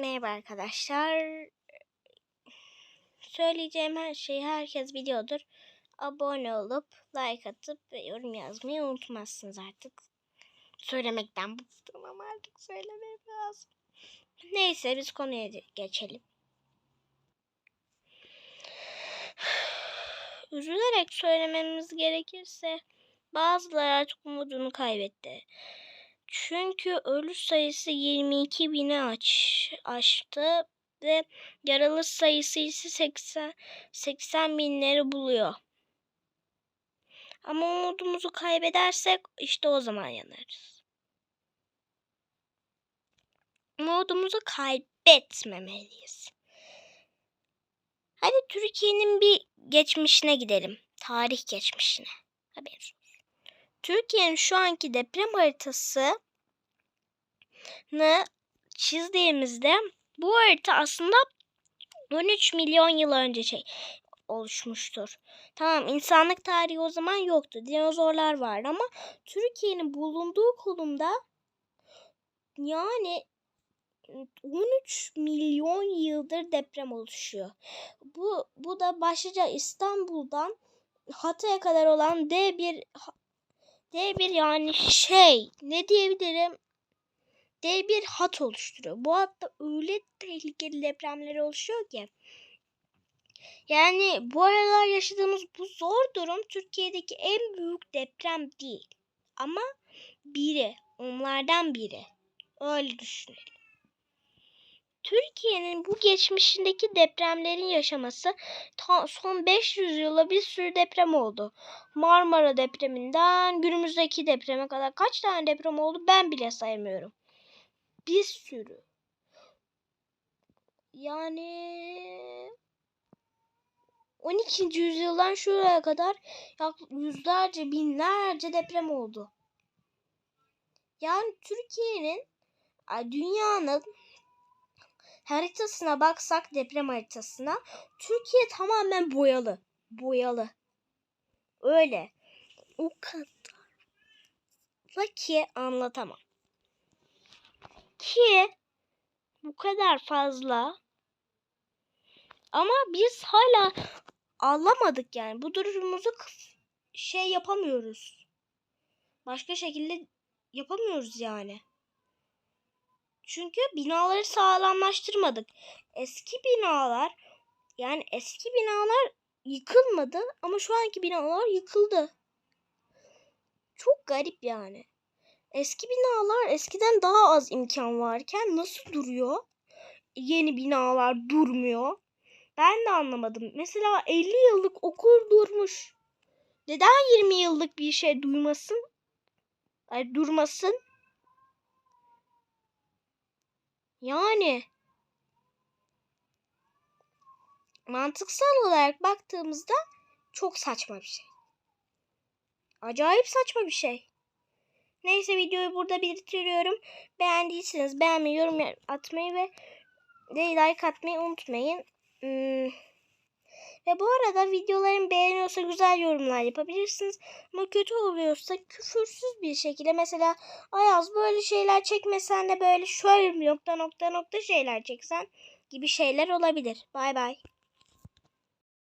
Merhaba arkadaşlar. Söyleyeceğim her şeyi herkes biliyordur. Abone olup like atıp ve yorum yazmayı unutmazsınız artık. Söylemekten bıktım ama artık söylemem lazım. Neyse biz konuya geçelim. Üzülerek söylememiz gerekirse bazıları artık umudunu kaybetti. Çünkü ölü sayısı 22 bini aç, aştı ve yaralı sayısı ise 80, 80 binleri buluyor. Ama umudumuzu kaybedersek işte o zaman yanarız. Umudumuzu kaybetmemeliyiz. Hadi Türkiye'nin bir geçmişine gidelim. Tarih geçmişine. Olsun. Türkiye'nin şu anki deprem haritasını çizdiğimizde bu harita aslında 13 milyon yıl önce şey oluşmuştur. Tamam insanlık tarihi o zaman yoktu. Dinozorlar vardı ama Türkiye'nin bulunduğu konumda yani 13 milyon yıldır deprem oluşuyor. Bu bu da başlıca İstanbul'dan Hatay'a kadar olan D1 D1 yani şey ne diyebilirim? D1 hat oluşturuyor. Bu hatta öyle tehlikeli depremler oluşuyor ki. Yani bu aralar yaşadığımız bu zor durum Türkiye'deki en büyük deprem değil. Ama biri, onlardan biri. Öyle düşünelim. Türkiye'nin bu geçmişindeki depremlerin yaşaması son 500 yıla bir sürü deprem oldu. Marmara depreminden günümüzdeki depreme kadar kaç tane deprem oldu ben bile saymıyorum. Bir sürü. Yani 12. yüzyıldan şuraya kadar yüzlerce binlerce deprem oldu. Yani Türkiye'nin dünyanın haritasına baksak deprem haritasına Türkiye tamamen boyalı. Boyalı. Öyle. O kadar. ki anlatamam. Ki bu kadar fazla. Ama biz hala anlamadık yani. Bu durumumuzu şey yapamıyoruz. Başka şekilde yapamıyoruz yani. Çünkü binaları sağlamlaştırmadık. Eski binalar yani eski binalar yıkılmadı ama şu anki binalar yıkıldı. Çok garip yani. Eski binalar eskiden daha az imkan varken nasıl duruyor? Yeni binalar durmuyor. Ben de anlamadım. Mesela 50 yıllık okul durmuş. Neden 20 yıllık bir şey duymasın? Ay durmasın. Yani mantıksal olarak baktığımızda çok saçma bir şey. Acayip saçma bir şey. Neyse videoyu burada bitiriyorum. Beğendiyseniz beğenmeyi, yorum atmayı ve like atmayı unutmayın. Hmm. Ve bu arada videolarım beğeniyorsa güzel yorumlar yapabilirsiniz. Ama kötü oluyorsa küfürsüz bir şekilde mesela Ayaz böyle şeyler çekmesen de böyle şöyle nokta nokta nokta şeyler çeksen gibi şeyler olabilir. Bay bay.